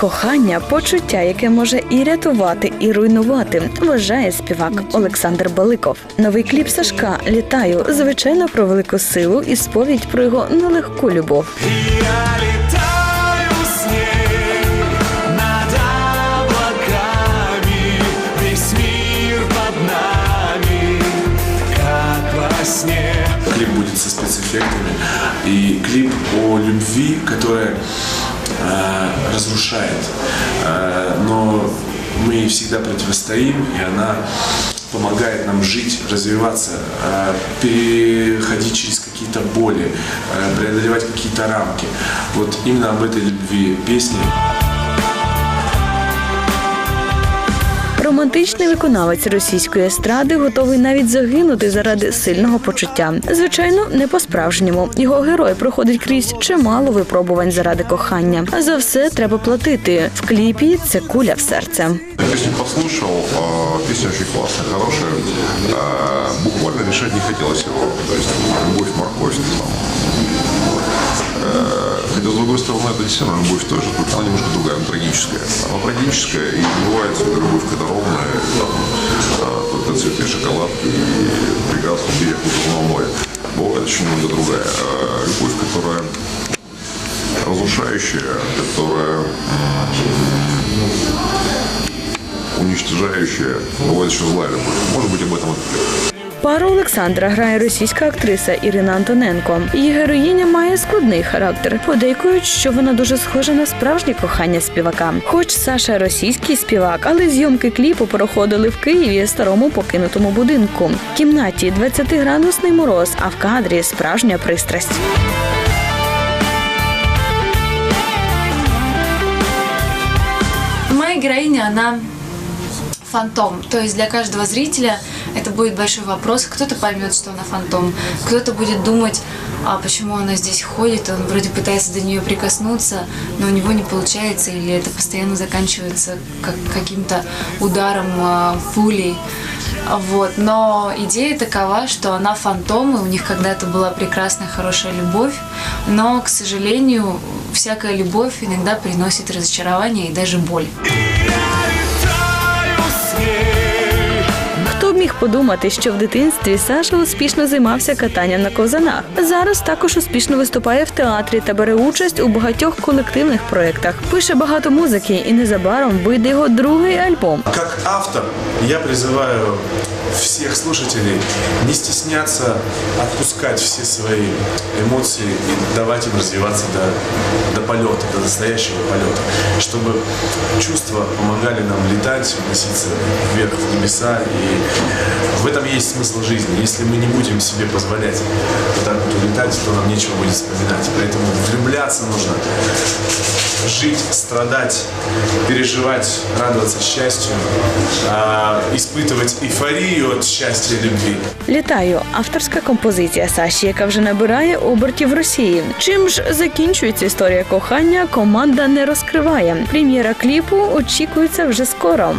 Кохання почуття, яке може і рятувати, і руйнувати, вважає співак Олександр Баликов. Новий кліп Сашка Літаю звичайно про велику силу і сповідь про його нелегку любов. Я летаю с ней над облаками, весь мир под нами, как во сне. Клип будет со спецэффектами. И клип о любви, которая разрушает. Э, но мы ей всегда противостоим, и она помогает нам жить, развиваться, э, переходить через какие-то боли, э, преодолевать какие-то рамки. Вот именно об этой любви песни. Романтичний виконавець російської естради готовий навіть загинути заради сильного почуття. Звичайно, не по-справжньому. Його герой проходить крізь чимало випробувань заради кохання. А за все треба платити. В кліпі це куля в серце. Песню послушал, а, песня очень классная, хорошая. А, Буквально решать не хотелось его. То есть любовь, морковь. Это действительно любовь тоже, только она немножко другая, она трагическая. Она трагическая, и бывает любовь, когда ровная, там, а, только цветы, шоколадки и прекрасный берег Лазурного моря. Бывает очень немного другая. А, Любовь, которая разрушающая, которая уничтожающая, бывает еще злая любовь. Может быть, об этом клип. Пару Олександра грає російська актриса Ірина Антоненко. Її героїня має складний характер. Подейкують, що вона дуже схожа на справжнє кохання співака. Хоч Саша російський співак, але зйомки кліпу проходили в Києві старому покинутому будинку. В кімнаті 20-градусний мороз, а в кадрі справжня пристрасть. Моя героиня, она фантом. То есть для каждого зрителя это будет большой вопрос. Кто-то поймет, что она фантом, кто-то будет думать, а почему она здесь ходит, он вроде пытается до нее прикоснуться, но у него не получается, или это постоянно заканчивается как каким-то ударом а, пулей. Вот. Но идея такова, что она фантом, и у них когда-то была прекрасная, хорошая любовь, но, к сожалению, всякая любовь иногда приносит разочарование и даже боль. Подумати, що в дитинстві Саша успішно займався катанням на ковзанах. Зараз також успішно виступає в театрі та бере участь у багатьох колективних проєктах. Пише багато музики, і незабаром вийде його другий альбом. Як автор я призываю всех слушателей не стесняться отпускать все свои эмоции и давать им развиваться до, до полета, до настоящего полета, чтобы чувства помогали нам летать, уноситься вверх в небеса. И в этом есть смысл жизни. Если мы не будем себе позволять вот так вот улетать, то нам нечего будет вспоминать. Поэтому влюбляться нужно, жить, страдать, переживать, радоваться счастью, а, испытывать эйфорию от счастья и любви. Літаю авторська композиція Саші, яка вже набирає обертів в Росії. Чим ж закінчується історія кохання, команда не розкриває. Прем'єра кліпу очікується вже скоро.